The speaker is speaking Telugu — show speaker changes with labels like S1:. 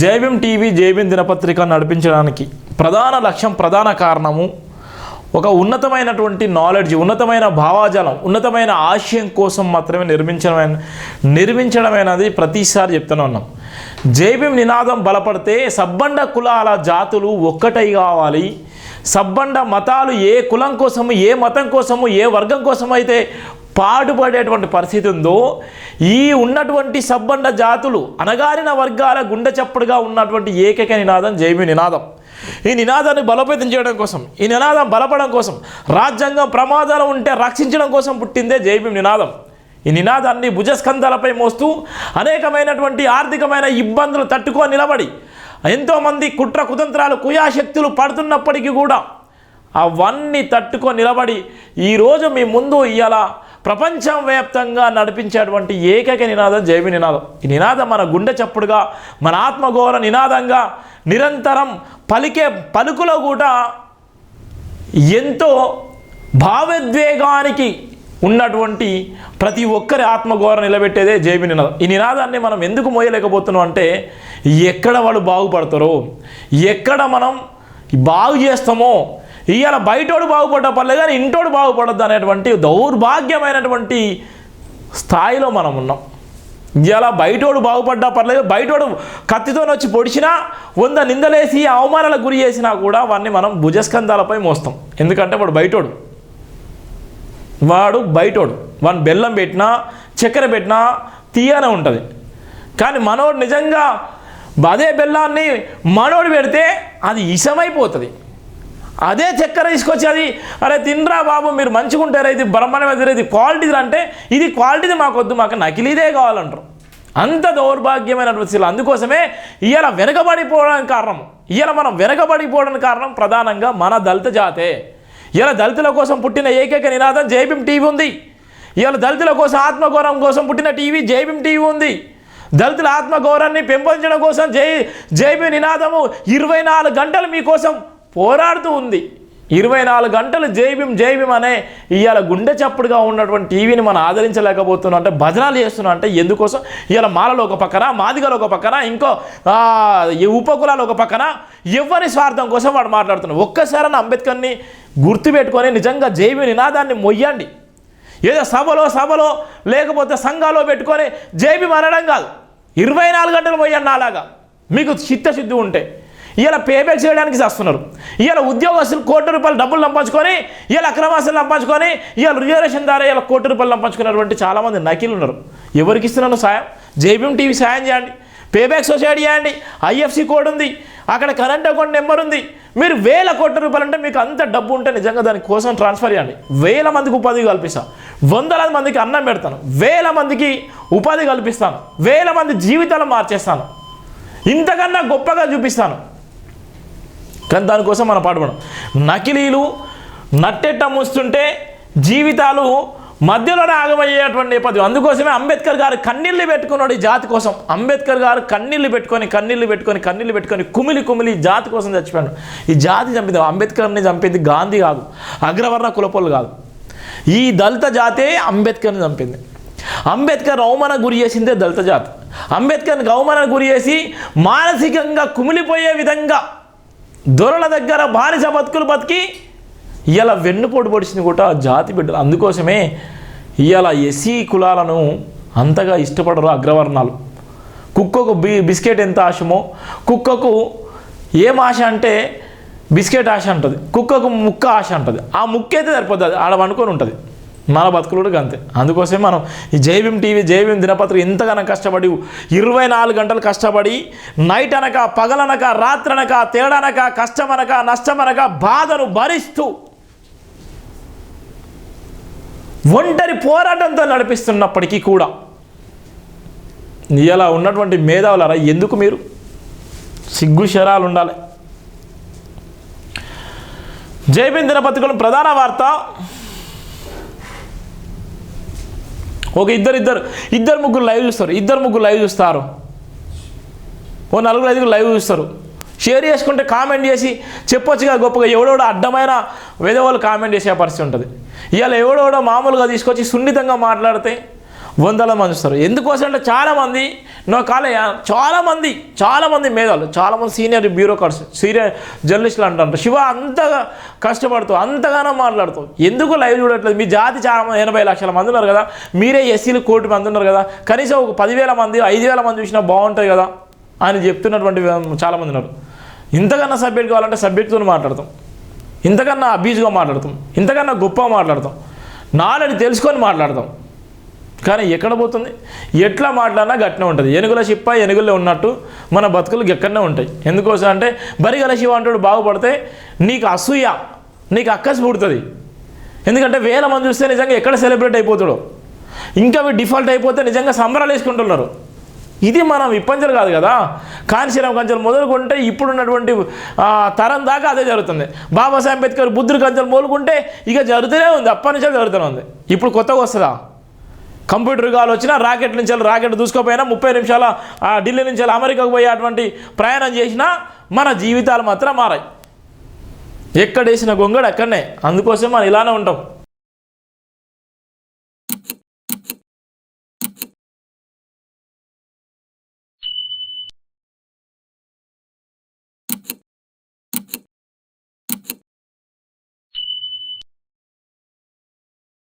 S1: జైబీం టీవీ జైబీం దినపత్రిక నడిపించడానికి ప్రధాన లక్ష్యం ప్రధాన కారణము ఒక ఉన్నతమైనటువంటి నాలెడ్జ్ ఉన్నతమైన భావాజాలం ఉన్నతమైన ఆశయం కోసం మాత్రమే నిర్మించడమైన నిర్మించడమైనది ప్రతిసారి చెప్తూనే ఉన్నాం. జైబీం నినాదం బలపడితే సబ్బండ కులాల జాతులు ఒక్కటై కావాలి. సబ్బండ మతాలు ఏ కులం కోసము ఏ మతం కోసము ఏ వర్గం కోసం అయితే పాటుపడేటువంటి పరిస్థితి ఉందో ఈ ఉన్నటువంటి సబ్బండ జాతులు అనగారిన వర్గాల గుండె చప్పుడుగా ఉన్నటువంటి ఏకైక నినాదం జైబీ నినాదం. ఈ నినాదాన్ని బలోపేతం చేయడం కోసం ఈ నినాదం బలపడడం కోసం రాజ్యాంగం ప్రమాదాలు ఉంటే రక్షించడం కోసం పుట్టిందే జైబీం నినాదం. ఈ నినాదాన్ని భుజస్కంధాలపై మోస్తూ అనేకమైనటువంటి ఆర్థికమైన ఇబ్బందులు తట్టుకొని నిలబడి ఎంతోమంది కుట్ర కుతంత్రాలు కుయాశక్తులు పడుతున్నప్పటికీ కూడా అవన్నీ తట్టుకొని నిలబడి ఈరోజు మీ ముందు ఇలా ప్రపంచం వ్యాప్తంగా నడిపించేటువంటి ఏకైక నినాదం జైవి నినాదం. ఈ నినాదం మన గుండె చప్పుడుగా మన ఆత్మఘోర నినాదంగా నిరంతరం పలికే పలుకులో కూడా ఎంతో భావోద్వేగానికి ఉన్నటువంటి ప్రతి ఒక్కరి ఆత్మగౌరవ నిలబెట్టేదే జేబీ నినాదం. ఈ నినాదాన్ని మనం ఎందుకు మోయలేకపోతున్నాం అంటే ఎక్కడ వాళ్ళు బాగుపడతారో ఎక్కడ మనం బాగు చేస్తామో ఇవాళ బయటోడు బాగుపడ్డ పర్లేదు కానీ ఇంటోడు బాగుపడద్దు అనేటువంటి దౌర్భాగ్యమైనటువంటి స్థాయిలో మనం ఉన్నాం. ఇలా బయటోడు బాగుపడ్డా పర్లేదు బయటోడు కత్తితో వచ్చి పొడిచినా వంద నిందలేసి అవమానాలకు గురి చేసినా కూడా వాడిని మనం భుజస్కంధాలపై మోస్తాం. ఎందుకంటే వాడు బయటోడు. వాడు బయటోడు. వాడిని బెల్లం పెట్టినా చక్కెర పెట్టినా తీయనే ఉంటుంది. కానీ మనోడు నిజంగా అదే బెల్లాన్ని మనోడు పెడితే అది ఇసమైపోతుంది. అదే చక్కెర తీసుకొచ్చి అది అరే తినరా బాబు మీరు మంచిగా ఉంటారా ఇది బ్రహ్మాండమైన ఇది క్వాలిటీది అంటే ఇది క్వాలిటీది మాకు వద్దు మాకు నకిలీదే కావాలంటారు. అంత దౌర్భాగ్యమైనటువంటి స్థితిలో అందుకోసమే ఇవాళ వెనకబడిపోవడానికి కారణం. ఇవాళ మనం వెనకబడిపోవడానికి కారణం ప్రధానంగా మన దళిత జాతే. ఇవాళ దళితుల కోసం పుట్టిన ఏకైక నినాదం జైబిం టీవీ ఉంది. ఇవాళ దళితుల కోసం ఆత్మగౌరవం కోసం పుట్టిన టీవీ జైబిం టీవీ ఉంది. దళితుల ఆత్మగౌరవాన్ని పెంపొందించడం కోసం జై జైబి నినాదము ఇరవై నాలుగు గంటలు మీకోసం పోరాడుతూ ఉంది. ఇరవై నాలుగు గంటలు జైబిం జైబిం అనే ఇవాళ గుండె చప్పుడుగా ఉన్నటువంటి టీవీని మనం ఆదరించలేకపోతున్నాం. అంటే భజనాలు చేస్తున్నాం. అంటే ఎందుకోసం? ఇవాళ మాలలో ఒక పక్కన మాదిగలో ఒక పక్కన ఇంకో ఉపకులాలు ఒక పక్కన. ఎవరి స్వార్థం కోసం వాడు మాట్లాడుతున్నాడు. ఒక్కసారి అంబేద్కర్ని గుర్తుపెట్టుకొని నిజంగా జైబి నినాదాన్ని మొయ్యండి. ఏదో సభలో సభలో లేకపోతే సంఘాలో పెట్టుకొని జైబి అనడం కాదు. ఇరవై నాలుగు గంటలు మొయ్యండి అలాగా మీకు చిత్తశుద్ధి ఉంటే. ఇలా పేబ్యాక్ చేయడానికి చేస్తున్నారు. ఇలా ఉద్యోగస్తులు కోటి రూపాయలు డబ్బులు నంపించుకొని ఇలా అక్రమాస్తులు నంపించుకొని ఇలా రిజర్వేషన్ ద్వారా ఇలా కోటి రూపాయలు నంపించుకున్నటువంటి చాలామంది నకిలు ఉన్నారు. ఎవరికి ఇస్తున్నాను సాయం? జేబీఎం టీవీ సాయం చేయండి. పేబ్యాక్ సొసైటీ చేయండి. ఐఎఫ్సి కోడ్ ఉంది. అక్కడ కరెంట్ అకౌంట్ నెంబర్ ఉంది. మీరు వేల కోట్ల రూపాయలు అంటే మీకు అంత డబ్బు ఉంటే నిజంగా దాని కోసం ట్రాన్స్ఫర్ చేయండి. వేల మందికి ఉపాధి కల్పిస్తాను వందలాది మందికి అన్నం పెడతాను. వేల మందికి ఉపాధి కల్పిస్తాను. వేల మంది జీవితాలు మార్చేస్తాను. ఇంతకన్నా గొప్పగా చూపిస్తాను. కానీ దానికోసం మనం పాటుపడం నకిలీలు నట్టెట్ట మూస్తుంటే జీవితాలు మధ్యలో ఆగమయ్యేటువంటి నేపథ్యం. అందుకోసమే అంబేద్కర్ గారు కన్నీళ్ళు పెట్టుకున్నాడు ఈ జాతి కోసం. అంబేద్కర్ గారు కన్నీళ్ళు పెట్టుకొని కన్నీళ్ళు పెట్టుకొని కన్నీళ్ళు పెట్టుకొని కుమిలి కుమిలి జాతి కోసం చచ్చిపోయాడు. ఈ జాతి చంపింది అంబేద్కర్ని చంపింది గాంధీ కాదు. అగ్రవర్ణ కులపోలు కాదు. ఈ దళిత జాతే అంబేద్కర్ని చంపింది. అంబేద్కర్ అవమాన గురి చేసిందే దళిత జాతి. అంబేద్కర్ని అవమాన గురి చేసి మానసికంగా కుమిలిపోయే విధంగా దొరల దగ్గర బానిస బతుకులు బతికి ఇలా వెన్నుపోటు పొడిచింది కూడా జాతి బిడ్డలు. అందుకోసమే ఇవాళ ఎస్సీ కులాలను అంతగా ఇష్టపడరు అగ్రవర్ణాలు. కుక్కకు బి బిస్కెట్ ఎంత ఆశమో కుక్కకు ఏం ఆశ అంటే బిస్కెట్ ఆశ ఉంటుంది కుక్కకు ముక్క ఆశ ఉంటుంది ఆ ముక్క అయితే సరిపోతుంది ఆడ వండుకొని ఉంటుంది. మన బతుకులు కూడా అంతే. అందుకోసమే మనం ఈ జైభీం టీవీ జైభీం దినపత్రిక ఎంతగానో కష్టపడి ఇరవై నాలుగు గంటలు కష్టపడి నైట్ అనక పగలనక రాత్రనక తేడనక కష్టమనక నష్టమనక బాధను భరిస్తూ ఒంటరి పోరాటంతో నడిపిస్తున్నప్పటికీ కూడా ఇలా ఉన్నటువంటి మేధావులరా ఎందుకు మీరు సిగ్గు శరాలు ఉండాలి? జైబీన్ దినపత్రికలు ప్రధాన వార్త ఒక ఇద్దరు ఇద్దరు ఇద్దరు ముగ్గురు లైవ్ చూస్తారు ఇద్దరు ముగ్గురు లైవ్ చూస్తారు. ఓ నలుగురు ఐదుగురు లైవ్ చూస్తారు. షేర్ చేసుకుంటే కామెంట్ చేసి చెప్పొచ్చుగా గొప్పగా ఎవడోడో అడ్డమైన వేరే వాళ్ళు కామెంట్ చేసే పరిస్థితి ఉంటుంది. ఇవాళ ఎవడోడో మామూలుగా తీసుకొచ్చి సున్నితంగా మాట్లాడితే వందల మంది వస్తారు. ఎందుకోసం అంటే చాలామంది నా కాలే చాలామంది చాలామంది మేధావులు చాలామంది సీనియర్ బ్యూరోక్రాట్స్ సీనియర్ జర్నలిస్టులు అంటారు. శివ అంతగా కష్టపడుతూ అంతగానో మాట్లాడుతూ ఎందుకు లైవ్ చూడట్లేదు? మీ జాతి చాలా మంది ఎనభై లక్షల మంది ఉన్నారు కదా మీరే ఎస్సీలు కోటి మంది ఉన్నారు కదా కనీసం ఒక పదివేల మంది ఐదు వేల మంది చూసినా బాగుంటుంది కదా అని చెప్తున్నటువంటి చాలామంది ఉన్నారు. ఇంతకన్నా సబ్జెక్ట్ కావాలంటే సబ్జెక్ట్తో మాట్లాడతాం. ఇంతకన్నా అబ్యూజ్గా మాట్లాడతాం. ఇంతకన్నా గొప్పగా మాట్లాడతాం. నాలెడ్జ్ తెలుసుకొని మాట్లాడతాం. కానీ ఎక్కడ పోతుంది? ఎట్లా మాట్లాడినా గట్టినే ఉంటుంది. ఎనుగుల శిప్ప ఎనుగుల్లో ఉన్నట్టు మన బతుకులు ఎక్కడనే ఉంటాయి. ఎందుకోసం అంటే బరిగల శివ అంటాడు బాగుపడితే నీకు అసూయ నీకు అక్కసి పుడుతుంది. ఎందుకంటే వేల మంది చూస్తే నిజంగా ఎక్కడ సెలబ్రేట్ అయిపోతాడో? ఇంకా డిఫాల్ట్ అయిపోతే నిజంగా సంబరాలు వేసుకుంటున్నారు. ఇది మనం ఇబ్బందులు కాదు కదా? కాంచీరం కంచెలు మొదలుకుంటే ఇప్పుడున్నటువంటి తరం దాకా అదే జరుగుతుంది. బాబాసాహెబ్ అంబేద్కర్ బుద్ధుడి కంచెలు మొదలుకుంటే ఇక జరుగుతూనే ఉంది. అప్పటి నుంచే జరుగుతూనే ఉంది. ఇప్పుడు కొత్తగా వస్తుందా? కంప్యూటర్ కాల్ వచ్చినా రాకెట్ నుంచి వెళ్ళి రాకెట్ దూసుకోపోయినా ముప్పై నిమిషాల ఆ ఢిల్లీ నుంచి వెళ్ళి అమెరికాకు పోయేటువంటి ప్రయాణం చేసినా మన జీవితాలు మాత్రం మారాయి. ఎక్కడేసిన గొంగడు అక్కడనే. అందుకోసం మనం ఇలానే ఉంటాం.